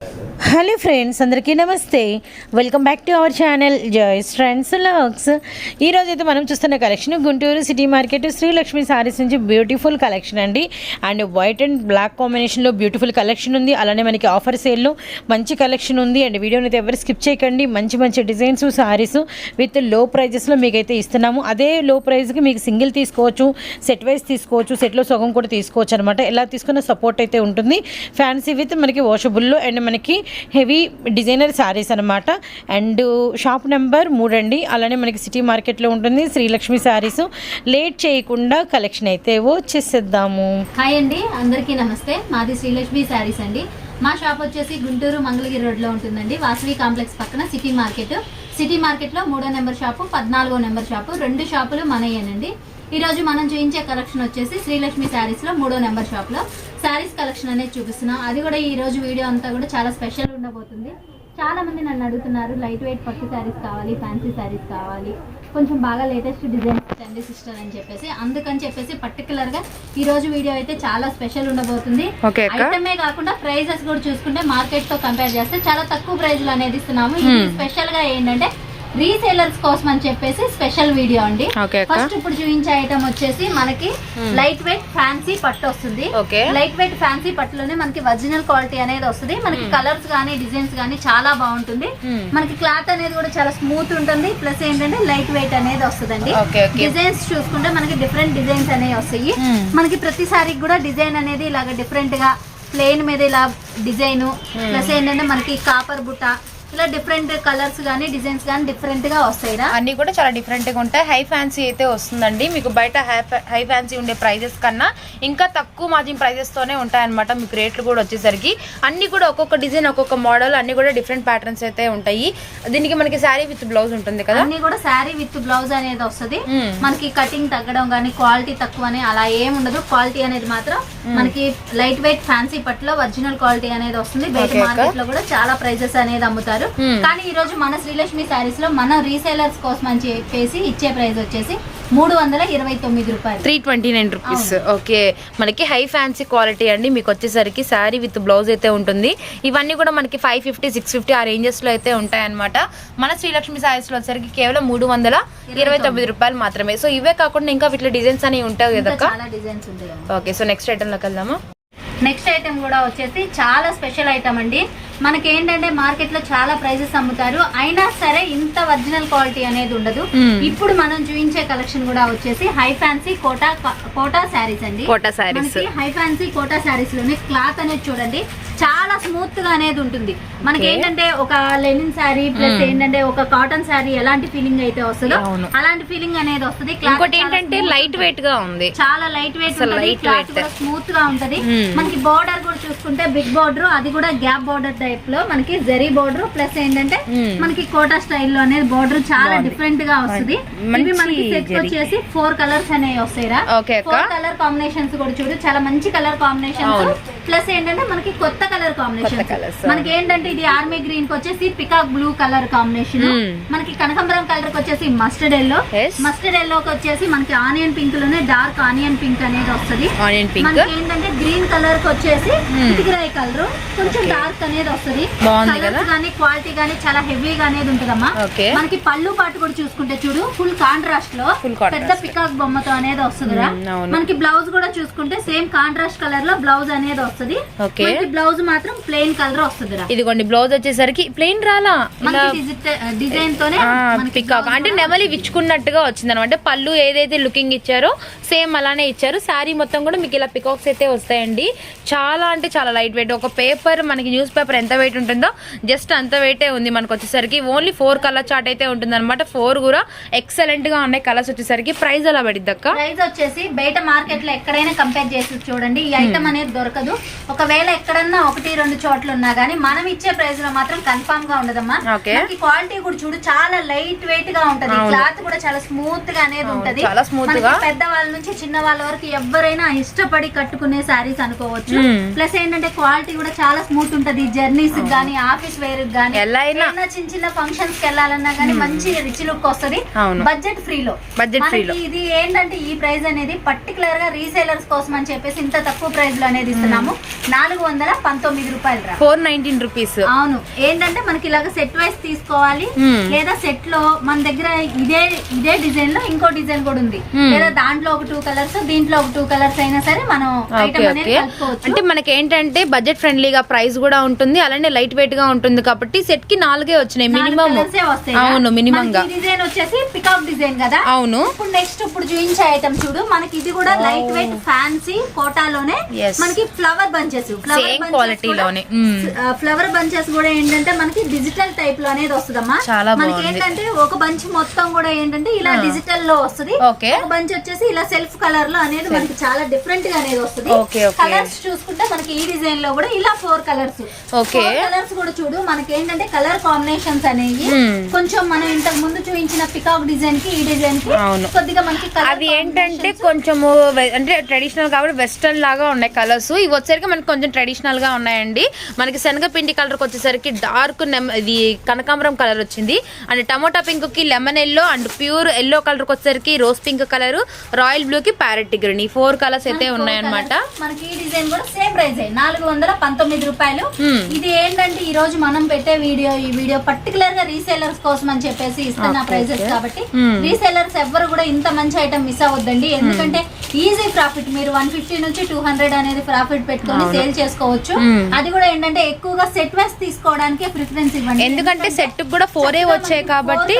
Thank you. Hello friends అందరికీ నమస్తే. Welcome back to our channel Joyce friends లాక్స్. ఈరోజు అయితే మనం చూస్తున్న collection Guntur city market Srilakshmi saris నుంచి బ్యూటిఫుల్ కలెక్షన్ అండి. అండ్ వైట్ అండ్ బ్లాక్ కాంబినేషన్లో బ్యూటిఫుల్ కలెక్షన్ ఉంది. అలానే మనకి ఆఫర్ సేల్లో మంచి కలెక్షన్ ఉంది. అండ్ వీడియోని అయితే ఎవరు స్కిప్ చేయకండి. మంచి మంచి డిజైన్స్ సారీస్ విత్లో ప్రైజెస్లో మీకైతే ఇస్తున్నాము. అదే లో ప్రైస్కి మీకు సింగిల్ తీసుకోవచ్చు సెట్ వైజ్ తీసుకోవచ్చు సెట్లో సగం కూడా తీసుకోవచ్చు అనమాట ఎలా తీసుకున్న సపోర్ట్ అయితే ఉంటుంది. ఫ్యాన్సీ విత్ మనకి వాషబుల్లో అండ్ మనకి హెవీ డిజైనర్ శారీస్ అనమాట అండ్ షాప్ నెంబర్ మూడండి. అలానే మనకి సిటీ మార్కెట్లో ఉంటుంది శ్రీలక్ష్మి శారీస్. లేట్ చేయకుండా కలెక్షన్ అయితే వచ్చేసేద్దాము. హాయ్ అండి. అందరికీ నమస్తే. మాది శ్రీలక్ష్మి శారీస్ అండి. మా షాప్ వచ్చేసి గుంటూరు మంగళగిరి రోడ్లో ఉంటుందండి. వాసవి కాంప్లెక్స్ పక్కన సిటీ మార్కెట్. సిటీ మార్కెట్లో మూడో నెంబర్ షాపు పద్నాలుగో నెంబర్ షాపు. రెండు షాపులు మనయ్యేనండి ఈ రోజు మనం చూపించే కలెక్షన్ వచ్చేసి శ్రీలక్ష్మి శారీస్లో మూడో నెంబర్ షాప్లో. శారీస్ కలెక్షన్ అనేది చూపిస్తున్నాం. అది కూడా ఈ రోజు వీడియో అంతా కూడా చాలా స్పెషల్ ఉండబోతుంది. చాలా మంది నన్ను అడుగుతున్నారు లైట్ వెయిట్ పట్టు శారీస్ కావాలి ఫ్యాన్సీ శారీస్ కావాలి. కొంచెం బాగా లేటెస్ట్ డిజైన్స్ అండి సిస్టర్ అని చెప్పేసి. అందుకని చెప్పేసి పర్టికులర్గా ఈ రోజు వీడియో అయితే చాలా స్పెషల్ ఉండబోతుంది. ఐటమే కాకుండా ప్రైజెస్ కూడా చూసుకుంటే మార్కెట్తో కంపేర్ చేస్తే చాలా తక్కువ ప్రైజ్లో అనేది ఇస్తున్నాము. స్పెషల్గా ఏంటంటే రీసేలర్స్ కోసం అని చెప్పేసి స్పెషల్ వీడియో అండి. ఫస్ట్ ఇప్పుడు చూపించే ఐటమ్ వచ్చేసి మనకి లైట్ వెయిట్ ఫ్యాన్సీ పట్టు వస్తుంది. లైట్ వెయిట్ ఫ్యాన్సీ పట్టులోనే మనకి ఒరిజినల్ క్వాలిటీ అనేది వస్తుంది. మనకి కలర్స్ గానీ డిజైన్స్ గానీ చాలా బాగుంటుంది. Hmm. మనకి క్లాత్ అనేది కూడా చాలా స్మూత్ ఉంటుంది. ప్లస్ ఏంటంటే లైట్ వెయిట్ అనేది వస్తుందండి. ఓకే. డిజైన్స్ చూసుకుంటే మనకి డిఫరెంట్ డిజైన్స్ అనేవి వస్తాయి. Hmm. మనకి ప్రతిసారికి కూడా డిజైన్ అనేది ఇలాగ డిఫరెంట్గా ప్లేన్ మీద ఇలా డిజైన్ ప్లస్ ఏంటంటే మనకి కాపర్ బుట్ట ఇలా డిఫరెంట్ కలర్స్ గానీ డిజైన్స్ గానీ డిఫరెంట్గా వస్తాయిరా అన్ని కూడా చాలా డిఫరెంట్గా ఉంటాయి. హై ఫ్యాన్సీ అయితే వస్తుందండి. మీకు బయట హై- ఫ్యాన్సీ ఉండే ప్రైజెస్ కన్నా ఇంకా తక్కువ మార్జిన్ ప్రైజెస్ తోనే ఉంటాయన్నమాట. మీకు రేట్లు కూడా వచ్చేసరికి. అన్ని కూడా ఒక్కొక్క డిజైన్ ఒక్కొక్క మోడల్ అన్ని కూడా డిఫరెంట్ ప్యాటర్న్స్ అయితే ఉంటాయి. దీనికి మనకి శారీ విత్ బ్లౌజ్ ఉంటుంది కదా? అన్ని కూడా శారీ విత్ బ్లౌజ్ అనేది వస్తుంది. మనకి కటింగ్ తగ్గడం గానీ క్వాలిటీ తక్కువ అని అలా ఏం ఉండదు. క్వాలిటీ అనేది మాత్రం మనకి లైట్ వెయిట్ ఫ్యాన్సీ పట్టులో ఒరిజినల్ క్వాలిటీ అనేది వస్తుంది. బయట. మార్కెట్లో కూడా చాలా ప్రైజెస్ అనేది అమ్ముతారు. మ్మ్. కానీ ఈ రోజు మన శ్రీలక్ష్మి శారీస్లో మన రీసేలర్స్ కోసం అని చెప్పేసి ఇచ్చే ప్రైస్ వచ్చేసి మూడు వందల ఇరవై తొమ్మిది రూపాయలు. Three twenty nine rupees. Okay. మనకి హై ఫ్యాన్సీ క్వాలిటీ అండి. మీకు వచ్చేసరికి శారీ విత్ బ్లౌజ్ అయితే ఉంటుంది. ఇవన్నీ కూడా మనకి ఫైవ్ ఫిఫ్టీ సిక్స్ ఫిఫ్టీ ఆ రేంజెస్లో అయితే ఉంటాయన్నమాట. మన శ్రీలక్ష్మి శారీస్లో వచ్చేసరికి కేవలం మూడు వందల ఇరవై తొమ్మిది రూపాయలు మాత్రమే. సో ఇవే కాకుండా ఇంకా వీటిలో డిజైన్స్ అనేవి ఉంటాయి కదా చాలా డిజైన్స్ ఉంటాయి. ఓకే. సో నెక్స్ట్ ఐటమ్లోకి వెళ్దామా? నెక్స్ట్ ఐటమ్ కూడా వచ్చేసి చాలా స్పెషల్ ఐటమ్ అండి. మనకి ఏంటంటే మార్కెట్లో చాలా ప్రైజెస్ అమ్ముతారు అయినా సరే ఇంత ఒరిజినల్ క్వాలిటీ అనేది ఉండదు. ఇప్పుడు మనం చూపించే కలెక్షన్ కూడా వచ్చేసి హై ఫ్యాన్సీ కోటా కోటా శారీస్ అండి కోటా. మనకి హై ఫ్యాన్సీ కోటా శారీస్లోనే క్లాత్ అనేది చూడండి చాలా స్మూత్గా అనేది ఉంటుంది మనకి. ఏంటంటే ఒక లెనిన్ శారీ ప్లస్. ఏంటంటే ఒక కాటన్ శారీ ఎలాంటి ఫీలింగ్ అయితే వస్తుందో. అలాంటి ఫీలింగ్ అనేది వస్తుంది ఇంకోటి చాలా ఏంటంటే లైట్ వెయిట్గా ఉంది చాలా లైట్ వెయిట్ ఉంటుంది క్లాత్ స్మూత్గా ఉంటది. మనకి బార్డర్ కూడా చూసుకుంటే బిగ్ బార్డర్ అది కూడా గ్యాప్ బార్డర్ టైప్లో మనకి జరీ బార్డర్ ప్లస్ ఏంటంటే. మనకి కోటా స్టైల్లో అనేది బార్డర్ చాలా. డిఫరెంట్గా వస్తుంది ఇవి మనకి సెట్. వచ్చేసి ఫోర్ కలర్స్ అనేవి వస్తాయిరా. ఫోర్ కలర్ కాంబినేషన్స్ కూడా చూడు చాలా మంచి కలర్ కాంబినేషన్స్ అవును. ప్లస్ ఏంటంటే మనకి కొత్త కలర్ కాంబినేషన్. మనకి ఏంటంటే ఇది ఆర్మీ గ్రీన్కి వచ్చేసి పికాక్ బ్లూ కలర్ కాంబినేషన్. మనకి కనకంబరం కలర్కి వచ్చేసి మస్టర్డ్ ఎల్లో. మస్టర్డ్ ఎల్లోకి వచ్చేసి మనకి ఆనియన్ పింక్లోనే డార్క్ ఆనియన్ పింక్ అనేది వస్తుంది ఆనియన్ పింక్ మనకి ఏంటంటే గ్రీన్ కలర్కి వచ్చేసి. ఇటుకరాయి కలర్ కొంచెం. డార్క్ అనేది వస్తుంది? కానీ క్వాలిటీ గానీ చాలా హెవీగా అనేది ఉంటుందమ్మా. మనకి పళ్ళు పాటు కూడా చూసుకుంటే చూడు ఫుల్ కాంట్రాస్ట్లో. పెద్ద పికాక్ బొమ్మతో అనేది వస్తుందిరా. మనకి బ్లౌజ్ కూడా చూసుకుంటే సేమ్ కాంట్రాస్ట్ కలర్లో బ్లౌజ్ అనేది వస్తుంది. బ్లౌజ్ మాత్రం ప్లెయిన్ కలర్ వస్తుందిరా ఇదిగోండి బ్లౌజ్ వచ్చేసరికి ప్లెయిన్ రాలా? డిజైన్ తోనే పికాక్ అంటే నెమలి విచ్చుకున్నట్టుగా వచ్చింది అనమాట పళ్ళు ఏదైతే లుకింగ్ ఇచ్చారో సేమ్ అలానే ఇచ్చారు. శారీ మొత్తం కూడా మీకు ఇలా పికాక్స్ అయితే వస్తాయండి. చాలా అంటే చాలా లైట్ వెయిట్ ఒక పేపర్ మనకి న్యూస్ పేపర్ ఎంత వెయిట్ ఉంటుందో జస్ట్ అంత వెయిటే ఉంది మనకు వచ్చేసరికి. ఓన్లీ ఫోర్ కలర్ చార్ట్ అయితే ఉంటుంది అనమాట ఫోర్ కూడా ఎక్సలెంట్గా ఉన్నాయి కలర్స్ వచ్చేసరికి. ప్రైస్ అలా పడిద్ది అక్క? ప్రైస్ వచ్చేసి బయట మార్కెట్లో ఎక్కడైనా కంపేర్ చేసి చూడండి. ఈ ఐటమ్ అనేది దొరకదు. ఒకవేళ ఎక్కడన్నా ఒకటి రెండు చోట్ల ఉన్నా గానీ మనం ఇచ్చే ప్రైస్లో మాత్రం కన్ఫామ్గా ఉండదమ్మా. క్వాలిటీ కూడా చూడు చాలా లైట్ వెయిట్గా ఉంటది. క్లాత్ కూడా చాలా స్మూత్గా అనేది ఉంటది. చాలా మనకి గా. పెద్ద వాళ్ళ నుంచి చిన్న వాళ్ళ వరకు ఎవరైనా ఇష్టపడి కట్టుకునే శారీస్ అనుకోవచ్చు. Hmm. ప్లస్ ఏంటంటే క్వాలిటీ కూడా చాలా స్మూత్ ఉంటది. జర్నీస్ గానీ ఆఫీస్ వేర్ గానీ ఎలా అయినా. చిన్న చిన్న ఫంక్షన్స్కి వెళ్ళాలన్నా గానీ మంచి రిచ్ లుక్ వస్తది. బడ్జెట్ ఫ్రీలో. మనకి ఇది ఏంటంటే ఈ ప్రైస్ అనేది పర్టికులర్గా రీసేలర్స్ కోసం అని చెప్పేసి ఇంత తక్కువ ప్రైస్లో అనేది ఇస్తున్నాము. నాలుగు వందల పంతొమ్మిది రూపాయలు ఫోర్ నైన్టీన్ రూపీస్ అవును. ఏంటంటే మనకి ఇలాగ సెట్ వైస్ తీసుకోవాలి. లేదా సెట్లో మన దగ్గర ఇదే ఇదే డిజైన్లో ఇంకో డిజైన్ కూడా ఉంది. లేదా దాంట్లో ఒక టూ కలర్స్ దీంట్లో ఒక టూ కలర్స్ అయినా సరే మనం అంటే మనకి ఏంటంటే బడ్జెట్ ఫ్రెండ్లీగా ప్రైస్ కూడా ఉంటుంది. అలానే లైట్ వెయిట్గా ఉంటుంది కాబట్టి సెట్కి నాలుగే వచ్చినాయి మినిమం. అవును మినిమం గా డిజైన్ వచ్చేసి పికాక్ డిజైన్ కదా? అవును. ఇప్పుడు నెక్స్ట్ ఇప్పుడు చూపించే ఐటమ్ చూడు. మనకి ఇది కూడా లైట్ వెయిట్ ఫ్యాన్సీ కోటాలోనే. మనకి ఫ్లవర్ బంచెస్ Same quality లోనే. మ్మ్. ఫ్లవర్ బంచెస్ కూడా ఏంటంటే మనకి డిజిటల్ టైప్లో అనేది వస్తుందమ్మా. చాలా మనకి. ఏంటంటే ఒక బంచ్ మొత్తం కూడా ఏంటంటే ఇలా డిజిటల్లో వస్తుంది. ఒక బంచ్ వచ్చేసి ఇలా సెల్ఫ్ కలర్లో అనేది మనకి చాలా డిఫరెంట్గా అనేది వస్తుంది. కలర్స్ చూసుకుంటే మనకి ఈ డిజైన్లో కూడా ఇలా ఫోర్ కలర్స్ Okay. కలర్స్ కూడా చూడు మనకి ఏంటంటే కలర్ కాంబినేషన్స్ అనేవి Hmm. కొంచెం మనం ఇంతకు ముందు చూపించిన పికాక్ డిజైన్కి ఈ డిజైన్కి. కొద్దిగా మనకి అది ఏంటంటే కొంచెము వె- అంటే ట్రెడిషనల్ కాబట్టి వెస్టర్న్ లాగా ఉన్నాయి కలర్స్ ఇవి వచ్చేసరికి మనకి కొంచెం ట్రెడిషనల్గా ఉన్నాయండి మనకి శనగపిండి కలర్ వచ్చేసరికి డార్క్ ఇది కనకాంబరం కలర్ వచ్చింది అండ్ టమోటా పింక్కి lemon yellow and pure yellow colour వచ్చేసరికి rose pink colour royal blue కి ప్యారెట్ గ్రీన్ ఈ ఫోర్ కలర్స్ అయితే ఉన్నాయన్నమాట. మనకి ఈ డిజైన్ కూడా సేమ్ ప్రైస్ నాలుగు వందల పంతొమ్మిది రూపాయలు Hmm. ఇది ఏంటంటే ఈ రోజు మనం పెట్టే వీడియో ఈ వీడియో పర్టికులర్గా రీసేలర్స్ కోసం అని చెప్పేసి ఇస్తున్న ప్రైజెస్. కాబట్టి Hmm. రీసేలర్స్ ఎవ్వరు కూడా ఇంత మంచి ఐటమ్ మిస్ అవ్వద్దండి ఎందుకంటే ఈజీ ప్రాఫిట్ మీరు వన్ ఫిఫ్టీ నుంచి టూ హండ్రెడ్ అనేది ప్రాఫిట్ పెట్టుకొని సేల్ చేసుకోవచ్చు Hmm. అది కూడా ఏంటంటే ఎక్కువగా సెట్ వైస్ తీసుకోవడానికి ప్రిఫరెన్స్ ఇవ్వండి ఎందుకంటే సెట్ కూడా ఫోరే వచ్చాయి కాబట్టి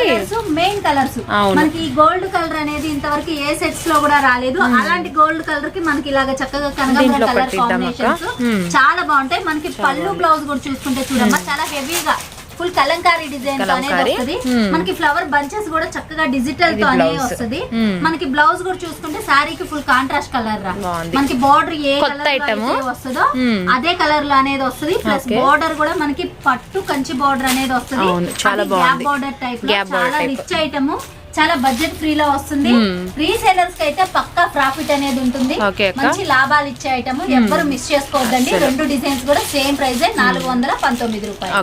మెయిన్ కలర్స్. మనకి గోల్డ్ కలర్ అనేది ఇంతవరకు ఏ సెట్స్లో కూడా రాలేదు అలాంటి గోల్డ్ కలర్కి మనకి ఇలాగ చక్కగా దీంట్లో కలర్. Combinations Hmm. చాలా బాగుంటాయి మనకి పళ్ళు బ్లౌజ్ కూడా చూసుకుంటే చూడమ్మా చాలా హెవీగా ఫుల్ కలంకారీ డిజైన్తో అనేది. వస్తుంది. మనకి ఫ్లవర్ బంచెస్ కూడా చక్కగా డిజిటల్తో అనేది. వస్తుంది. మనకి బ్లౌజ్ కూడా చూసుకుంటే శారీకి ఫుల్ కాంట్రాస్ట్ కలర్ రా. మనకి బార్డర్ ఏ కలర్. వస్తుందో. అదే కలర్లో అనేది వస్తుంది ప్లస్. బార్డర్ కూడా మనకి పట్టు కంచి బార్డర్ అనేది వస్తుంది చాలా బార్డర్ టైప్ చాలా. రిచ్ ఐటమ్ చాలా బడ్జెట్ ఫ్రీ లో వస్తుంది. Hmm. రీసేలర్స్కి అయితే పక్కా ప్రాఫిట్ అనేది ఉంటుంది. మంచి లాభాలు ఇచ్చే ఐటమ్ ఎవ్వరు మిస్ చేసుకోవద్దండి. రెండు డిజైన్స్ కూడా సేమ్ ప్రైస్ నాలుగు వందల పంతొమ్మిది రూపాయలు.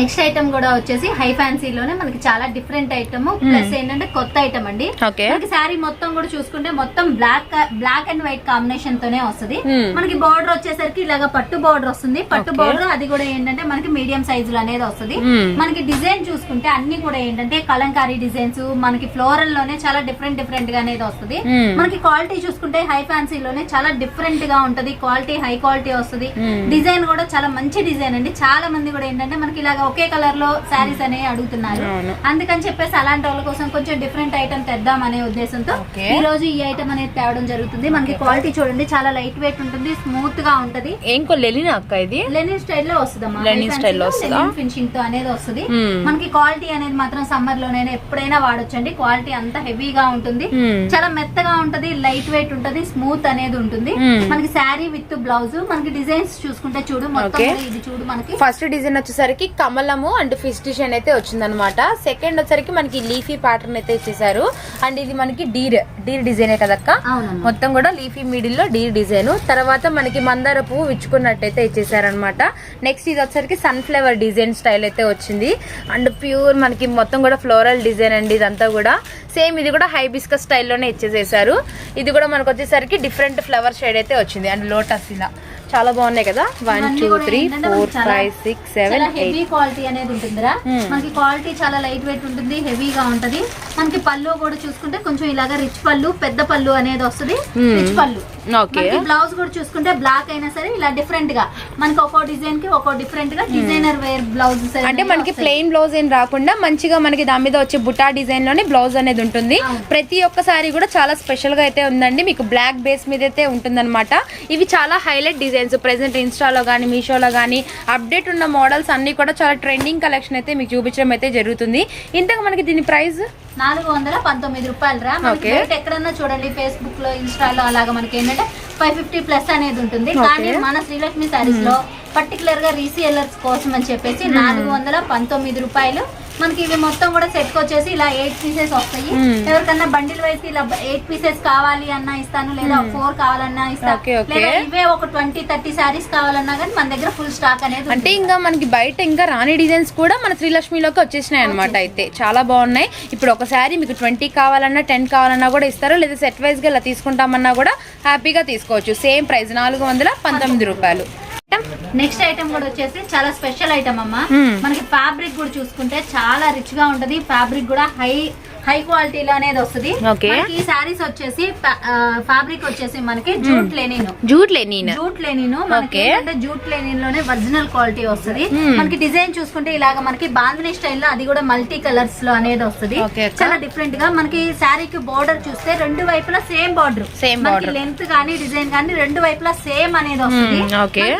నెక్స్ట్ ఐటమ్ కూడా వచ్చేసి హై ఫ్యాన్సీలోనే మనకి చాలా డిఫరెంట్ ఐటమ్. ప్లస్ ఏంటంటే కొత్త ఐటమ్ అండి. మనకి శారీ మొత్తం కూడా చూసుకుంటే మొత్తం black black and white combination తోనే వస్తుంది. Hmm. మనకి బార్డర్ వచ్చేసరికి ఇలాగ పట్టు బార్డర్ వస్తుంది. పట్టు. బార్డర్ అది కూడా ఏంటంటే మనకి మీడియం సైజ్లో అనేది వస్తుంది. Hmm. మనకి డిజైన్ చూసుకుంటే అన్ని కూడా ఏంటంటే కలంకారీ డిజైన్స్ మనకి ఫ్లోరల్లోనే చాలా డిఫరెంట్ డిఫరెంట్గా అనేది వస్తుంది. Hmm. మనకి క్వాలిటీ చూసుకుంటే హై ఫ్యాన్సీ లోనే చాలా డిఫరెంట్గా ఉంటది. క్వాలిటీ హై క్వాలిటీ వస్తుంది. Hmm. డిజైన్ కూడా చాలా మంచి డిజైన్ అండి. చాలా మంది కూడా ఏంటంటే మనకి ఇలాగ ఒకే కలర్లో శారీస్ అనేవి అడుగుతున్నారు. అందుకని చెప్పేసి అలాంటి వాళ్ళ కోసం కొంచెం డిఫరెంట్ ఐటమ్ తెద్దాం అనే ఉద్దేశంతో. ఈ రోజు ఈ ఐటమ్ అనేది తేవడం జరుగుతుంది మనకి క్వాలిటీ చూడండి చాలా లైట్ వెయిట్ ఉంటుంది స్మూత్గా ఉంటది కొల్లెలినా అక్క ఇది లెనిన్ స్టైల్లో వస్తుందా? ఫినిషింగ్తో అనేది వస్తుంది Hmm. మనకి క్వాలిటీ అనేది మాత్రం సమ్మర్ లోనైనా ఎప్పుడైనా వాడొచ్చండి క్వాలిటీ అంత హెవీగా ఉంటుంది Hmm. చాలా మెత్తగా ఉంటది లైట్ వెయిట్ ఉంటది స్మూత్ అనేది ఉంటుంది Hmm. మనకి శారీ విత్ బ్లౌజ్ మనకి డిజైన్స్ చూసుకుంటే చూడు మొత్తం ఇది చూడు మనకి ఫస్ట్ డిజైన్ వచ్చేసరికి కమలము అండ్ ఫిష్ డిజైన్ అయితే వచ్చిందనమాట సెకండ్ వచ్చేసరికి మనకి లీఫీ ప్యాటర్న్ అయితే ఇచ్చేసారు. అండ్ ఇది మనకి డీర్ డీర్ డిజైనే కదక్క? మొత్తం కూడా లీఫీ మిడిల్లో డీర్ డిజైన్. తర్వాత మనకి మందార పువ్వు విచ్చుకున్నట్టయితే ఇచ్చేసారనమాట నెక్స్ట్ ఇది వచ్చేసరికి సన్ఫ్లవర్ డిజైన్ స్టైల్ అయితే వచ్చింది. అండ్ ప్యూర్ మనకి మొత్తం కూడా ఫ్లోరల్ డిజైన్ అండి ఇదంతా కూడా. సేమ్ ఇది కూడా హైబిస్కస్ స్టైల్లోనే ఇచ్చేసేసారు. ఇది కూడా మనకు వచ్చేసరికి డిఫరెంట్ ఫ్లవర్ షేడ్ అయితే వచ్చింది. అండ్ లోటస్ ఇలా. చాలా బాగున్నాయి కదా? One two three four five six seven heavy quality అనేది ఉంటుందిరా. Hmm. మనకి క్వాలిటీ చాలా లైట్ వెయిట్ ఉంటుంది హెవీగా ఉంటది. మనకి పళ్ళు కూడా చూసుకుంటే కొంచెం ఇలాగా రిచ్ పళ్ళు పెద్ద పళ్ళు అనేది వస్తుంది. Hmm. రిచ్ పళ్ళు. ఓకే మనకి బ్లౌజ్ కూడా చూసుకుంటే బ్లాక్ అయినా సరే ఇలా డిఫరెంట్గా. మనకి ఒక్కో డిజైన్కి ఒక్కో డిఫరెంట్గా డిజైనర్ వేర్ బ్లౌజ్ అంటే మనకి ప్లెయిన్ బ్లౌజ్ ఏం రాకుండా మంచిగా మనకి దాని మీద వచ్చే బుటా డిజైన్లోనే బ్లౌజ్ అనేది ఉంటుంది. ప్రతి ఒక్క సారీ కూడా చాలా స్పెషల్గా అయితే ఉందండి. మీకు బ్లాక్ బేస్ మీద అయితే ఉంటుందన్నమాట. ఇవి చాలా హైలైట్ డిజైన్స్ ప్రెసెంట్ ఇన్స్టాలో కానీ మీషోలో కానీ అప్డేట్ ఉన్న మోడల్స్ అన్ని కూడా చాలా ట్రెండింగ్ కలెక్షన్ అయితే మీకు చూపించడం అయితే జరుగుతుంది. ఇంతకు మనకి దీని ప్రైస్ నాలుగు వందల పంతొమ్మిది రూపాయలు రా. బయట ఎక్కడన్నా చూడండి ఫేస్బుక్లో ఇన్స్టాలో అలాగా మనకి ఏంటంటే ఫైవ్ ఫిఫ్టీ ప్లస్ అనేది ఉంటుంది. కానీ మన శ్రీలక్ష్మి సారీస్లో పర్టికులర్గా రీసేలర్స్ కోసం అని చెప్పేసి నాలుగు వందల పంతొమ్మిది రూపాయలు మనకి ఇవి మొత్తం కూడా సెట్ వచ్చేసి ఇలా ఎయిట్ పీసెస్ వస్తాయి. Hmm. ఎవరికన్నా బండిల్ వైస్ ఇలా ఎయిట్ పీసెస్ కావాలి అన్నా ఇస్తాను లేదా ఫోర్ కావాలన్నా ఇస్తాను. లేదా ఇవే ఒక ట్వంటీ థర్టీ సారీస్ కావాలన్నా కానీ మన దగ్గర ఫుల్ స్టాక్ అనేది అంటే. ఇంకా మనకి బయట ఇంకా రాని డిజైన్స్ కూడా మన శ్రీలక్ష్మిలోకి వచ్చేసినాయి అనమాట అయితే. చాలా బాగున్నాయి. ఇప్పుడు ఒక శారీ మీకు ట్వంటీ కావాలన్నా టెన్ కావాలన్నా కూడా ఇస్తారు? లేదా సెట్ వైజ్గా ఇలా తీసుకుంటామన్నా కూడా హ్యాపీగా తీసుకోవచ్చు. సేమ్ ప్రైస్ నాలుగు వందల పంతొమ్మిది రూపాయలు. నెక్స్ట్ ఐటమ్ కూడా వచ్చేసి చాలా స్పెషల్ ఐటమ్ అమ్మా. Hmm. మనకి ఫ్యాబ్రిక్ కూడా చూసుకుంటే చాలా రిచ్గా ఉంటది. ఫ్యాబ్రిక్ కూడా హై హై క్వాలిటీలో అనేది వస్తుంది. ఈ సారీస్ వచ్చేసి ఫ్యాబ్రిక్ వచ్చేసి మనకి jute linen. Jute linen. Jute linen మనకి జూట్ లెనిన్లోనే ఒరిజినల్ క్వాలిటీ వస్తుంది. మనకి డిజైన్ చూసుకుంటే ఇలాగ మనకి బాంధనీ స్టైల్లో అది కూడా మల్టీ కలర్స్లో అనేది వస్తుంది. చాలా డిఫరెంట్గా మనకి శారీకి బోర్డర్ చూస్తే రెండు వైపులా సేమ్ బార్డర్ మనకి border. లెంత్ కానీ డిజైన్ కానీ రెండు వైపులా సేమ్ అనేది వస్తుంది.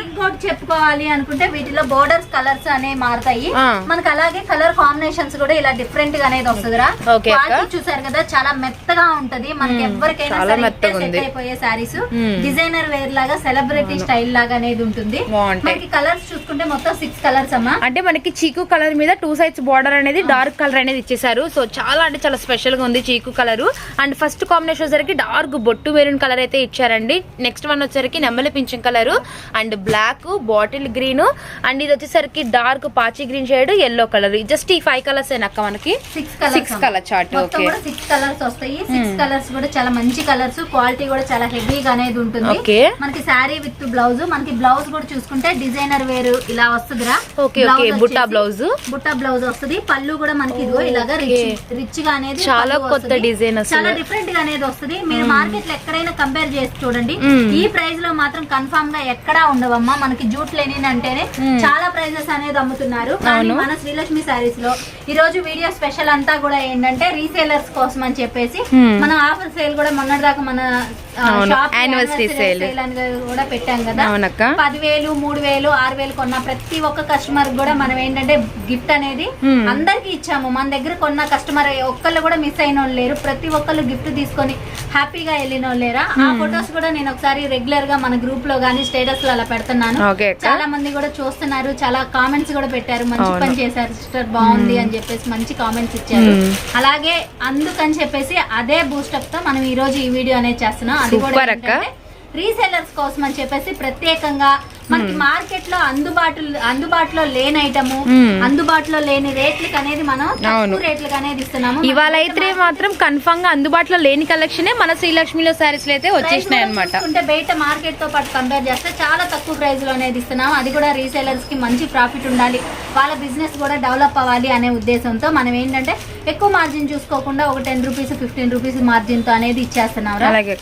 ఇంకోటి చెప్పుకోవాలి అనుకుంటే వీటిలో బోర్డర్స్ కలర్స్ అనేవి మారుతాయి. మనకి అలాగే కలర్ కాంబినేషన్స్ కూడా ఇలా డిఫరెంట్గా అనేది వస్తుందిరా. క్వాలిటీ చూసారు కదా చాలా మెత్తగా ఉంటది. మనకి ఎవరికైనా. అయిపోయే సారీస్. డిజైనర్ వేర్ లాగా సెలబ్రిటీ స్టైల్ లాగా అనేది ఉంటుంది. మనకి కలర్స్ చూసుకుంటే మొత్తం సిక్స్ కలర్స్ అమ్మా. అంటే మనకి చీకు కలర్ మీద టూ సైడ్స్ బార్డర్ అనేది డార్క్ కలర్ అనేది ఇచ్చేసారు సో చాలా అంటే చాలా స్పెషల్గా ఉంది చీకు కలర్ అండ్ ఫస్ట్ కాంబినేషన్ వచ్చేసరికి డార్క్ బొట్టు మెరూన్ కలర్ అయితే ఇచ్చారండి. నెక్స్ట్ వన్ వచ్చేసరికి నెమ్మలి pension colour and black bottle green and ఇది వచ్చేసరికి డార్క్ పాచి green shade yellow colour just ఈ ఫైవ్ కలర్స్ అక్క మనకి? సిక్స్ కలర్ చార్ట్ మొత్తం కూడా సిక్స్ కలర్స్ వస్తాయి. సిక్స్ కలర్స్ కూడా చాలా మంచి కలర్స్ క్వాలిటీ కూడా చాలా హెవీగా అనేది ఉంటుంది. మనకి శారీ విత్ బ్లౌజ్ మనకి బ్లౌజ్ కూడా చూసుకుంటే డిజైనర్ వేరు ఇలా వస్తుందిరా. బుట్టా blouse. బుట్టా బ్లౌజ్ వస్తుంది. పళ్ళు కూడా మనకి ఇదిగో ఇలాగా రిచ్ రిచ్గా అనేది చాలా కొత్త అసలు. చాలా డిఫరెంట్గా అనేది వస్తుంది. మీరు మార్కెట్లో ఎక్కడైనా కంపేర్ చేసి చూడండి. Mm. ఈ ప్రైస్లో మాత్రం కన్ఫర్మ్గా ఎక్కడా ఉండవమ్మా. మనకి జూట్ లెనిన్ అంటేనే చాలా ప్రైజెస్ అనేది అమ్ముతున్నారు. కానీ మన శ్రీలక్ష్మి సారీస్లో ఈ రోజు వీడియో స్పెషల్ అంతా కూడా ఏంటంటే రీసేలర్స్ కోసం అని చెప్పేసి. మన ఆఫర్ సేల్ కూడా మొన్నటిదాకా మన sale. అని కూడా పెట్టాం కదా. అవునక్క. పదివేలు మూడు వేలు ఆరు వేలు కొన్న ప్రతి ఒక్క కస్టమర్ కూడా మనం ఏంటంటే గిఫ్ట్ అనేది. అందరికి ఇచ్చాము. మన దగ్గర కొన్న కస్టమర్ ఒక్కళ్ళు కూడా మిస్ అయిన వాళ్ళు లేరు. ప్రతి ఒక్కళ్ళు గిఫ్ట్ తీసుకొని హ్యాపీగా వెళ్ళిన వాళ్ళు లేరా? ఆ ఫొటోస్ కూడా నేను ఒకసారి రెగ్యులర్గా మన గ్రూప్లో గానీ స్టేటస్లో అలా పెడుతున్నాను. చాలా మంది కూడా చూస్తున్నారు. చాలా కామెంట్స్ కూడా పెట్టారు. మంచి. పని చేశారు సిస్టర్ బాగుంది అని చెప్పేసి మంచి కామెంట్స్ ఇచ్చారు. అలాగే అందుకని చెప్పేసి అదే బూస్టప్తో మనం ఈ రోజు ఈ వీడియో అనేది చేస్తున్నాం. Super అక్క. ఏంటంటే రీసెల్లర్స్ కోసం అని చెప్పేసి ప్రత్యేకంగా మనకి మార్కెట్లో అందుబాటులో అందుబాటులో లేని ఐటమ్ Hmm. అందుబాటులో లేని రేట్లకి అనేది మనం. తక్కువ రేట్లకి అనేది ఇస్తున్నాము ఇవాళ అయితే మాత్రం కన్ఫర్మ్గా అందుబాటులో లేని కలెక్షనే మన శ్రీలక్ష్మిలో సారీస్లో అయితే వచ్చేసినాయి అనమాట చూసుకుంటే బయట మార్కెట్తో పాటు కంపేర్ చేస్తే చాలా తక్కువ ప్రైస్లో అనేది ఇస్తున్నాం అది కూడా రీసేలర్స్కి మంచి ప్రాఫిట్ ఉండాలి వాళ్ళ బిజినెస్ కూడా డెవలప్ అవ్వాలి అనే ఉద్దేశంతో మనం ఏంటంటే ఎక్కువ మార్జిన్ చూసుకోకుండా ఒక టెన్ రూపీస్ ఫిఫ్టీన్ రూపీస్ మార్జిన్తో అనేది ఇచ్చేస్తున్నాం.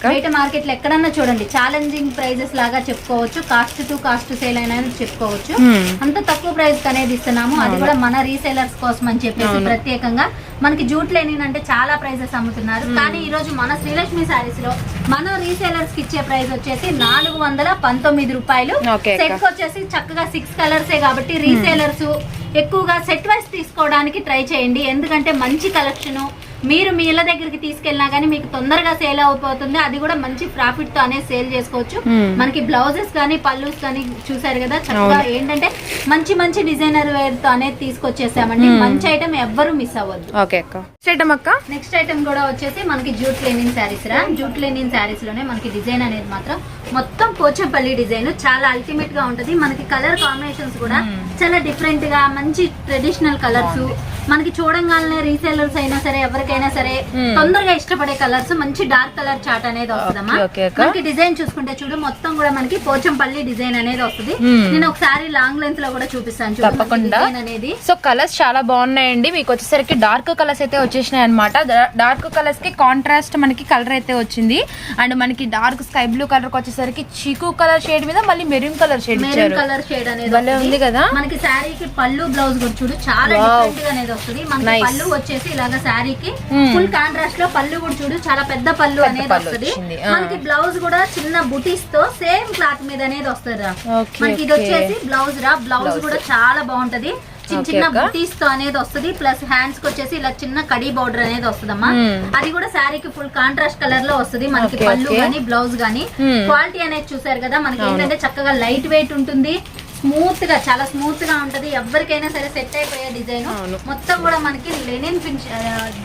బయట మార్కెట్లో ఎక్కడన్నా చూడండి ఛాలెంజింగ్ ప్రైజెస్ లాగా చెప్పుకోవచ్చు కాస్ట్ టు కాస్ట్ సేల్ అయినా చెప్పుకోవచ్చు. అంత తక్కువ ప్రైస్ అనేది ఇస్తున్నాము. అది కూడా మన రీసేలర్స్ కోసం అని చెప్పేసి ప్రత్యేకంగా మనకి జూట్ లెనిన్ అంటే చాలా ప్రైజెస్ అమ్ముతున్నారు. కానీ ఈ రోజు మన శ్రీలక్ష్మి సారీస్లో మన రీసేలర్స్కి ఇచ్చే ప్రైస్ వచ్చేసి నాలుగు వందల పంతొమ్మిది రూపాయలు. సెట్ వచ్చేసి చక్కగా సిక్స్ కలర్సే కాబట్టి రీసేలర్స్ ఎక్కువగా సెట్ వైస్ తీసుకోవడానికి ట్రై చేయండి. ఎందుకంటే మంచి కలెక్షను మీరు మీ ఇళ్ళ దగ్గరికి తీసుకెళ్ళినా కానీ మీకు తొందరగా సేల్ అయిపోతుంది అది కూడా మంచి ప్రాఫిట్తో అనేది సేల్ చేసుకోవచ్చు. మనకి బ్లౌజెస్ కానీ పల్లూస్ కానీ చూసారు కదా? చక్కగా ఏంటంటే మంచి మంచి డిజైనర్ వేర్తో అనేది తీసుకొచ్చేసామండి మంచి ఐటమ్ ఎవ్వరు మిస్ అవ్వద్దు. ఓకే అక్క. నెక్స్ట్ ఐటమ్ కూడా వచ్చేసి మనకి జూట్ లెనిన్ శారీస్ రా. జూట్ లెనిన్ శారీస్లోనే మనకి డిజైన్ అనేది మాత్రం మొత్తం పోచంపల్లి డిజైన్ చాలా అల్టిమేట్గా ఉంటది. మనకి కలర్ కాంబినేషన్స్ కూడా చాలా డిఫరెంట్గా మంచి ట్రెడిషనల్ కలర్స్ మనకి చూడంగానే రీసేలర్స్ అయినా సరే ఎవరికైనా సరే తొందరగా ఇష్టపడే కలర్స్ మంచి డార్క్ కలర్ చాట్ అనేది వస్తుందమ్మా. మనకి డిజైన్ చూసుకుంటే చూడు మొత్తం కూడా మనకి పోచంపల్లి డిజైన్ అనేది వస్తుంది. నేను ఒకసారి లాంగ్ లెంత్లో కూడా చూపిస్తాను తప్పకుండా. అనేది సో కలర్స్ చాలా బాగున్నాయండి మీకు వచ్చేసరికి డార్క్ కలర్స్ అయితే వచ్చేసినాయి అనమాట డార్క్ కలర్స్కి కాంట్రాస్ట్ మనకి కలర్ అయితే వచ్చింది అండ్ మనకి డార్క్ స్కై బ్లూ కలర్ వచ్చేసరికి చీకు కలర్ షేడ్ మీద మళ్ళీ maroon colour shade maroon colour shade అనేది. ఉంది కదా మనకి శారీకి పళ్ళు బ్లౌజ్ కూడా చూడు చాలా. డిఫరెంట్గా అనేది వస్తుంది మనకి. పళ్ళు వచ్చేసి ఇలాగ శారీకి. ఫుల్ కాంట్రాస్ట్లో పళ్ళు కూడా చూడు చాలా పెద్ద పళ్ళు అనేది వస్తుంది. మనకి బ్లౌజ్ కూడా చిన్న బుటీస్తో సేమ్ క్లాత్ మీద అనేది వస్తుంది రా. మనకి ఇది. వచ్చేసి బ్లౌజ్ రా. బ్లౌజ్ కూడా చాలా బాగుంటది. చిన్న చిన్న. బుటీస్తో అనేది వస్తుంది. ప్లస్ హ్యాండ్స్కి వచ్చేసి ఇలా చిన్న కడీ బార్డర్ అనేది వస్తుందమ్మా. Hmm. అది కూడా శారీకి ఫుల్ కాంట్రాస్ట్ కలర్లో వస్తుంది. మనకి పళ్ళు. గానీ బ్లౌజ్ గానీ. Hmm. క్వాలిటీ అనేది చూసారు కదా మనకి ఏంటంటే చక్కగా లైట్ వెయిట్ ఉంటుంది. స్మూత్గా చాలా స్మూత్గా ఉంటది. ఎవరికైనా సరే సెట్ అయిపోయే డిజైన్. మొత్తం కూడా మనకి లెనిన్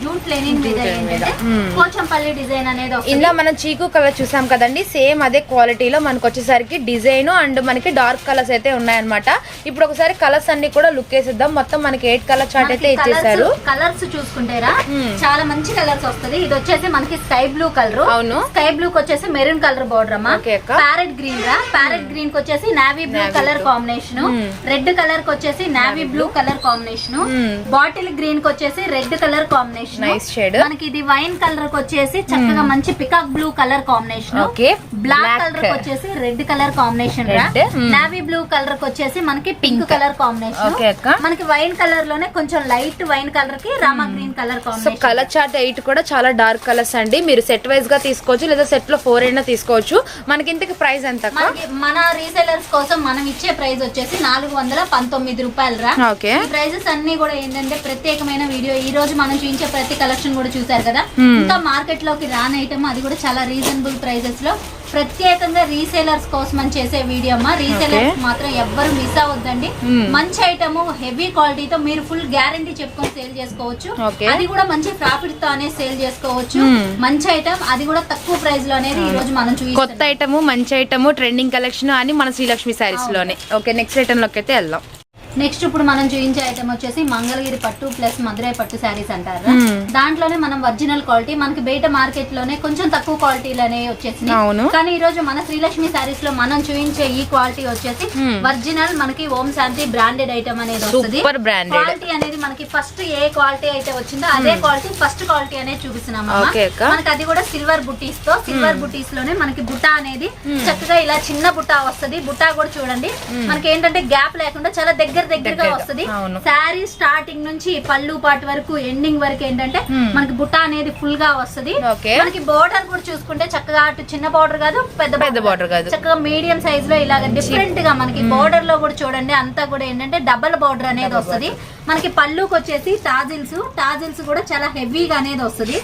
జూట్ లెనిన్ మీద ఏంటంటే. పోచంపల్లి డిజైన్ అనేది ఇందులో మనం చీకు కలర్ చూసాం కదండి. సేమ్ అదే క్వాలిటీలో మనకు వచ్చేసరికి డిజైన్ అండ్ మనకి డార్క్ కలర్స్ అయితే ఉన్నాయన్నమాట. ఇప్పుడు ఒకసారి కలర్స్ అన్ని కూడా లుక్ వేసిద్దాం. మొత్తం మనకి ఎయిట్ కలర్ చార్ట్ అయితే ఇచ్చేసారు కలర్స్ చూసుకుంటారా. చాలా మంచి కలర్స్ వస్తది. ఇది వచ్చేసి మనకి స్కై బ్లూ కలర్. అవును. స్కై బ్లూ కి వచ్చేసి మెరూన్ కలర్ బోర్డర్ అమ్మా. ప్యారెట్ గ్రీన్ రా. ప్యారెట్ గ్రీన్కి వచ్చేసి navy blue colour blue. Combination. Red కలర్కి వచ్చేసి navy blue colour combination. Bottle గ్రీన్కి వచ్చేసి రెడ్ కలర్ కాంబినేషన్. మనకి ఇది వైన్ కలర్కి వచ్చేసి చక్కగా మంచి peacock blue colour combination okay black. కలర్కి వచ్చేసి red colour combination. Navy blue కలర్కి వచ్చేసి మనకి పింక్ కలర్ కాంబినేషన్. మనకి వైన్ కలర్లోనే కొంచెం లైట్ వైన్ కలర్కి Rama green colour combination colour chart eight కూడా చాలా డార్క్ కలర్స్ అండి. మీరు సెట్ వైజ్గా తీసుకోవచ్చు లేదా సెట్లో ఫోర్ అయినా తీసుకోవచ్చు. మనకి ఇంతకి ప్రైస్ ఎంత మన రీసెలర్స్ కోసం మనం ఇచ్చే ప్రైస్ వచ్చేసి నాలుగు వందల పంతొమ్మిది రూపాయలు రా ఓకే ప్రైజెస్ అన్ని కూడా ఏంటంటే ప్రత్యేకమైన వీడియో. ఈ రోజు మనం చూపించే ప్రతి కలెక్షన్ కూడా చూసారు కదా. ఇంకా మార్కెట్లోకి రాని ఐటమ్ అది కూడా చాలా రీజనబుల్ ప్రైజెస్లో ప్రత్యేకంగా రీసేలర్స్ కోసం అని చేసే వీడియో అమ్మా. రీసేలర్స్. మాత్రం ఎవ్వరు మిస్ అవ్వద్దండి. మంచి ఐటమ్ హెవీ క్వాలిటీతో మీరు ఫుల్ గ్యారంటీ చెప్పుకొని సేల్ చేసుకోవచ్చు. అది కూడా మంచి ప్రాఫిట్తో అనేది సేల్ చేసుకోవచ్చు. మంచి ఐటమ్ అది కూడా తక్కువ ప్రైస్లో అనేది ఈ రోజు మనం కొత్త చూపిస్తాం ఐటమ్ మంచి ఐటమ్ ట్రెండింగ్ కలెక్షన్ అని మన శ్రీలక్ష్మి శారీస్లోనే. ఓకే నెక్స్ట్ ఐటమ్లోకి అయితే వెళ్దాం. నెక్స్ట్ ఇప్పుడు మనం చూపించే ఐటమ్ వచ్చేసి మంగళగిరి పట్టు ప్లస్ మధురై పట్టు శారీస్ అంటారు Hmm. దాంట్లోనే మనం ఒరిజినల్ క్వాలిటీ మనకి బయట మార్కెట్లోనే కొంచెం తక్కువ క్వాలిటీలోనే వచ్చేసింది అవును. కానీ ఈ రోజు మన శ్రీలక్ష్మి శారీస్లో మనం చూపించే ఈ క్వాలిటీ వచ్చేసి Hmm. ఒరిజినల్ మనకి ఓం శాంతి బ్రాండెడ్ ఐటమ్ అనేది వస్తుంది. క్వాలిటీ అనేది మనకి ఫస్ట్ ఏ క్వాలిటీ అయితే వచ్చిందో అదే క్వాలిటీ ఫస్ట్ క్వాలిటీ అనేది చూపిస్తున్నాం. మనకి అది కూడా సిల్వర్ బుటీస్తో సిల్వర్ బుటీస్లోనే మనకి బుట్ట అనేది చక్కగా ఇలా చిన్న బుట్ట వస్తది బుట్ట కూడా చూడండి మనకి ఏంటంటే గ్యాప్ లేకుండా చాలా దగ్గర దగ్గరగా దగ్గరగా, వస్తది. శారీ స్టార్టింగ్ నుంచి పళ్ళు పాటు వరకు ఎండింగ్ వరకు ఏంటంటే. మనకి బుట్ట అనేది ఫుల్గా వస్తది. మనకి బోర్డర్ కూడా చూసుకుంటే చక్కగా అటు చిన్న బోర్డర్ కాదు పెద్ద పెద్ద border. కాదు. చక్కగా మీడియం సైజ్లో ఇలాగ డిఫరెంట్గా మనకి బోర్డర్లో కూడా చూడండి అంతా కూడా ఏంటంటే డబల్ బోర్డర్ అనేది వస్తది. మనకి పళ్ళుకి వచ్చేసి టాజిల్స్ టాజిల్స్ కూడా చాలా హెవీగా అనేది వస్తది.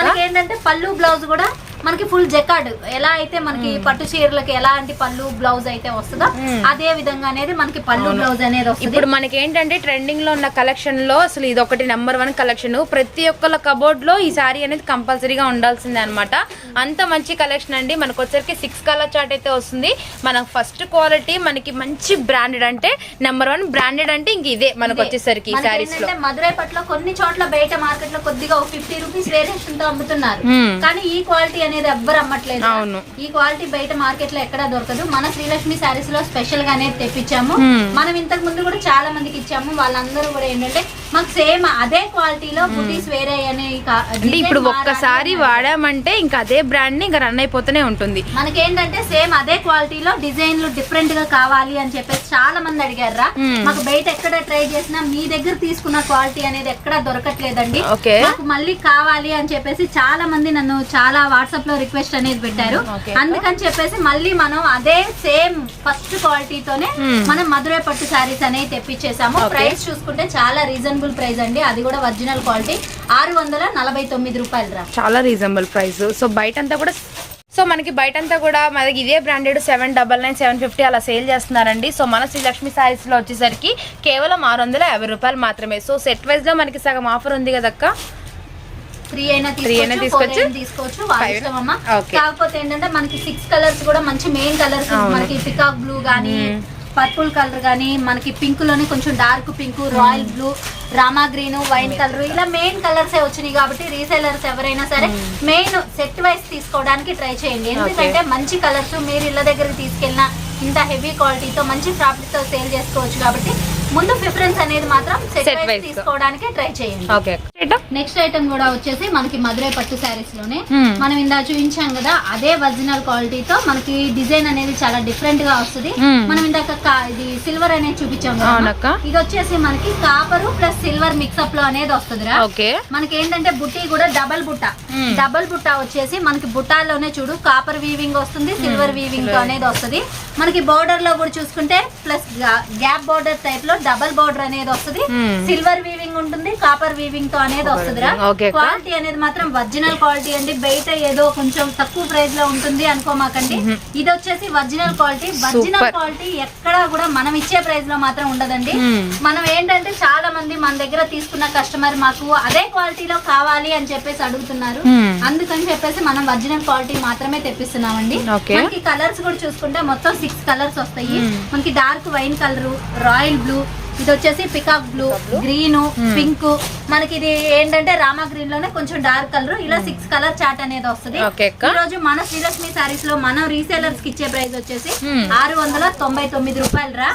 మనకి ఏంటంటే పళ్ళు బ్లౌజ్ కూడా మనకి ఫుల్ జకాడ్ ఎలా అయితే మనకి పట్టు చీరలకి ఎలాంటి పళ్ళు బ్లౌజ్ అయితే వస్తుందో అదే విధంగా అనేది మనకి పళ్ళు బ్లౌజ్ అనేది వస్తుంది. ఇప్పుడు మనకి ఏంటంటే ట్రెండింగ్లో ఉన్న కలెక్షన్లో అసలు ఇది ఒకటి నెంబర్ వన్ కలెక్షన్ ప్రతి ఒక్కళ్ళ కబోర్డ్లో ఈ సారీ అనేది కంపల్సరీగా ఉండాల్సిందే అనమాట అంత మంచి కలెక్షన్ అండి. మనకు వచ్చరికి సిక్స్ కలర్ చార్ట్ అయితే వస్తుంది. మన ఫస్ట్ క్వాలిటీ మనకి మంచి బ్రాండెడ్ అంటే నెంబర్ వన్ బ్రాండెడ్ అంటే ఇంక ఇదే మనకు వచ్చేసరికి ఈ సారీస్లో. మధురై పట్ల కొన్ని చోట్ల బయట మార్కెట్లో కొద్దిగా ఫిఫ్టీ రూపీస్ వేరియేషన్తో అమ్ముతున్నారు. కానీ ఈ క్వాలిటీ అనేది ఎవ్వరు అమ్మట్లేదు. అవును. ఈ క్వాలిటీ బయట మార్కెట్లో ఎక్కడా దొరకదు. మన శ్రీలక్ష్మి శారీస్లో స్పెషల్గా అనేది తెప్పించాము. మనం ఇంతకు ముందు కూడా చాలా మందికి ఇచ్చాము. వాళ్ళందరూ కూడా ఏంటంటే మాకు సేమ్ అదే క్వాలిటీలో బుటీస్ వేరే అనే అంటే ఇప్పుడు ఒక్కసారి వాడామంటే ఇంకా అదే బ్రాండ్ని ఇంకా రన్ అయిపోతూనే ఉంటుంది. మనకేంటంటే సేమ్ అదే క్వాలిటీలో డిజైన్లు డిఫరెంట్గా కావాలి అని చెప్పేసి చాలా మంది అడిగారా Hmm. మాకు బయట ఎక్కడ ట్రై చేసినా మీ దగ్గర తీసుకున్న క్వాలిటీ అనేది ఎక్కడ దొరకట్లేదండి. మాకు మళ్ళీ కావాలి అని చెప్పేసి చాలా మంది నన్ను చాలా వాట్సాప్ లో రిక్వెస్ట్ అనేది పెట్టారు. అందుకని చెప్పేసి మళ్ళీ మనం అదే సేమ్ ఫస్ట్ క్వాలిటీతోనే. మనం మధురై పట్టు శారీస్ అనేది తెప్పించేసాము. ప్రైస్ చూసుకుంటే చాలా రీజనబుల్ ప్రైస్ అండి. అది కూడా ఒరిజినల్ క్వాలిటీ ఆరు వందల నలభై తొమ్మిది రూపాయలు రా. చాలా రీజనబుల్ ప్రైస్ సో బయట అంతా కూడా సో మనకి బయట అంతా కూడా మనకి ఇదే branded seven double nine seven fifty అలా సేల్ చేస్తున్నారండి. సో మన శ్రీ లక్ష్మి సారీస్లో వచ్చేసరికి కేవలం ఆరు వందల యాభై రూపాయలు మాత్రమే. సో సెట్ వైజ్లో మనకి సగం ఆఫర్ ఉంది కదక్క? త్రీ అయినా తీసుకోవచ్చు. కాకపోతే ఏంటంటే మనకి సిక్స్ కలర్స్ కూడా మంచి మెయిన్ కలర్స్. మనకి పికాక్ బ్లూ గానీ పర్పుల్ కలర్ గానీ మనకి పింక్లోనే కొంచెం dark pink royal blue Rama green wine colour ఇలా మెయిన్ కలర్స్ వచ్చినాయి కాబట్టి రీసెలర్స్ ఎవరైనా సరే మెయిన్ సెట్ వైస్ తీసుకోవడానికి ట్రై చేయండి. ఎందుకంటే మంచి కలర్స్ మీరు ఇళ్ళ దగ్గరికి తీసుకెళ్ళిన ఇంత హెవీ క్వాలిటీతో మంచి ప్రాఫిట్తో సేల్ చేసుకోవచ్చు కాబట్టి ముందు ప్రిఫరెన్స్ అనేది మాత్రం సెట్ వైస్. తీసుకోవడానికి ట్రై చేయండి. ఓకే నెక్స్ట్ ఐటమ్ కూడా వచ్చేసి మనకి మధురై పట్టు శారీస్లోనే Hmm. మనం ఇందా చూపించాం కదా అదే ఒరిజినల్ క్వాలిటీతో మనకి డిజైన్ అనేది చాలా డిఫరెంట్గా వస్తుంది Hmm. మనం ఇందాక ఇది సిల్వర్ అనేది చూపించాం. ఇది వచ్చేసి మనకి కాపర్ ప్లస్ సిల్వర్ మిక్సప్లో అనేది వస్తుంది ఓకే మనకి ఏంటంటే బుట్టి కూడా డబల్ బుట్ట Hmm. డబల్ బుట్ట వచ్చేసి మనకి బుట్టాల్లోనే చూడు కాపర్ వీవింగ్ వస్తుంది సిల్వర్ వీవింగ్తో అనేది వస్తుంది మనకి బోర్డర్లో కూడా చూసుకుంటే ప్లస్ గ్యాప్ బోర్డర్ టైప్లో డబల్ బోర్డర్ అనేది వస్తుంది Hmm. సిల్వర్ వీవింగ్ ఉంటుంది కాపర్ వీవింగ్తో అనేది వస్తుందిరా. క్వాలిటీ అనేది మాత్రం ఒరిజినల్ క్వాలిటీ అండి. బయట ఏదో కొంచెం తక్కువ ప్రైస్లో ఉంటుంది అనుకోమాకండి. ఇది వచ్చేసి ఒరిజినల్ క్వాలిటీ ఒరిజినల్. క్వాలిటీ ఎక్కడా కూడా మనం ఇచ్చే ప్రైస్లో మాత్రం ఉండదండి. మనం ఏంటంటే చాలా మంది మన దగ్గర తీసుకున్న కస్టమర్ మాకు అదే క్వాలిటీలో కావాలి అని చెప్పేసి అడుగుతున్నారు. అందుకని చెప్పేసి మనం ఒరిజినల్ క్వాలిటీ మాత్రమే తెప్పిస్తున్నామండి. మనకి కలర్స్ కూడా చూసుకుంటే మొత్తం సిక్స్ కలర్స్ వస్తాయి. మనకి dark wine colour royal blue ఇది వచ్చేసి పికాక్ బ్లూ గ్రీన్ పింక్ మనకి ఇది ఏంటంటే రామా గ్రీన్లోనే కొంచెం డార్క్ కలర్ ఇలా సిక్స్ కలర్ చాట్ అనేది వస్తుంది. ఈ రోజు మన శ్రీలక్ష్మి సారీస్లో మనం రీసేలర్స్కి ఇచ్చే ప్రైస్ వచ్చేసి Hmm. ఆరు వందల తొంభై తొమ్మిది రూపాయలు రా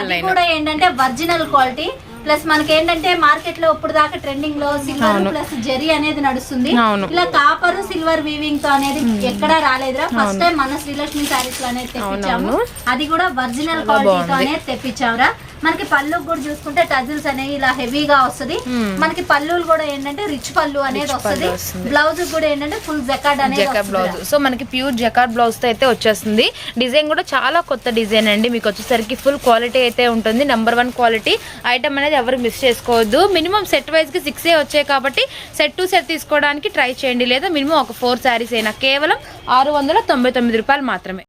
అది nine. కూడా ఏంటంటే ఒరిజినల్ క్వాలిటీ ప్లస్ మనకి ఏంటంటే మార్కెట్లో ఇప్పుడు దాకా ట్రెండింగ్లో సిల్వర్. ప్లస్ జెరీ అనేది నడుస్తుంది. ఇలా కాపర్ సిల్వర్ వీవింగ్తో అనేది ఎక్కడా రాలేదురా ఫస్ట్ టైం మన శ్రీలక్ష్మి సారీస్లో అనేది తెప్పించాము. అది కూడా ఒరిజినల్ క్వాలిటీతో. అనేది తెప్పించావురా మనకి పళ్ళు కూడా చూసుకుంటే టజిల్స్ అనేవి ఇలా హెవీగా వస్తుంది. మనకి పళ్ళులు కూడా ఏంటంటే రిచ్ పళ్ళు అనేది పళ్ళు వస్తుంది. బ్లౌజ్ కూడా ఏంటంటే ఫుల్ జకాడ్ అనేది బ్లౌజ్ సో మనకి ప్యూర్ జకార్ బ్లౌజ్తో అయితే వచ్చేస్తుంది. డిజైన్ కూడా చాలా కొత్త డిజైన్ అండి. మీకు వచ్చేసరికి ఫుల్ క్వాలిటీ అయితే ఉంటుంది. నెంబర్ వన్ క్వాలిటీ ఐటమ్ అనేది ఎవరు మిస్ చేసుకోవద్దు. మినిమం సెట్ వైజ్కి సిక్స్ వచ్చాయి కాబట్టి సెట్ టు సెట్ తీసుకోవడానికి ట్రై చేయండి. లేదా మినిమం ఒక ఫోర్ శారీస్ అయినా. కేవలం ఆరు వందల తొంభై తొమ్మిది రూపాయలు మాత్రమే.